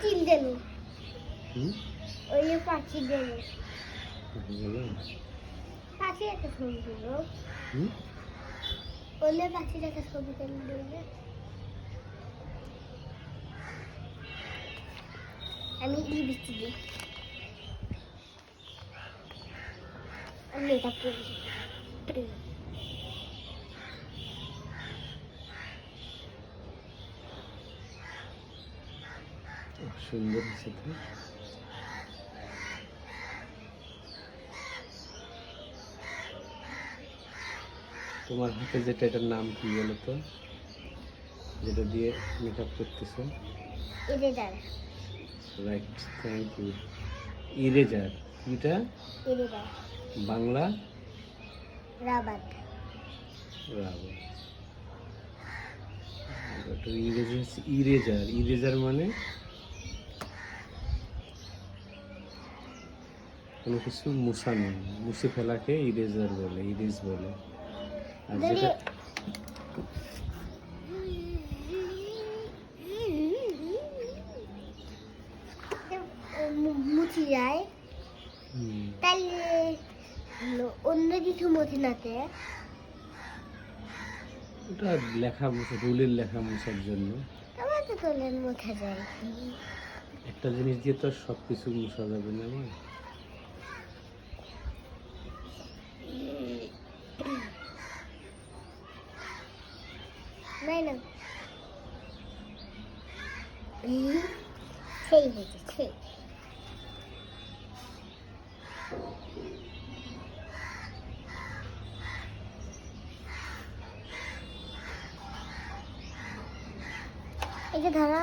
চিল দেন ওই পাখি দেন পাখি একটা ছবি দিল ওলে পাখির একটা ছবি দেন দিলে আমি ই বিচি দিই? আমি এটা পড়ি। সুন্দর হয়েছে তোমার হাতে যেটা এটার নাম কি বলো তো? যেটা দিয়ে মেকআপ করতেছো? Eraser right thank you eraser এটা? Eraser Bangla? Rubber rubber eraser eraser eraser মানে? কোনো কিছু মুছানো মুছে ফেলাকে ইরেজার বলে ইরেজ বলে। আর যেটা মুছি যায় তাহলে অন্য কিছু মধ্যে নাতে ওটা লেখা মুছে রুলের লেখা মুছার জন্য। আমার তো তোলেন মোছা যায়। একটা জিনিস দিয়ে তো সব কিছু মুছা যাবে না। সেই হয়েছে সেই এই যে ধরা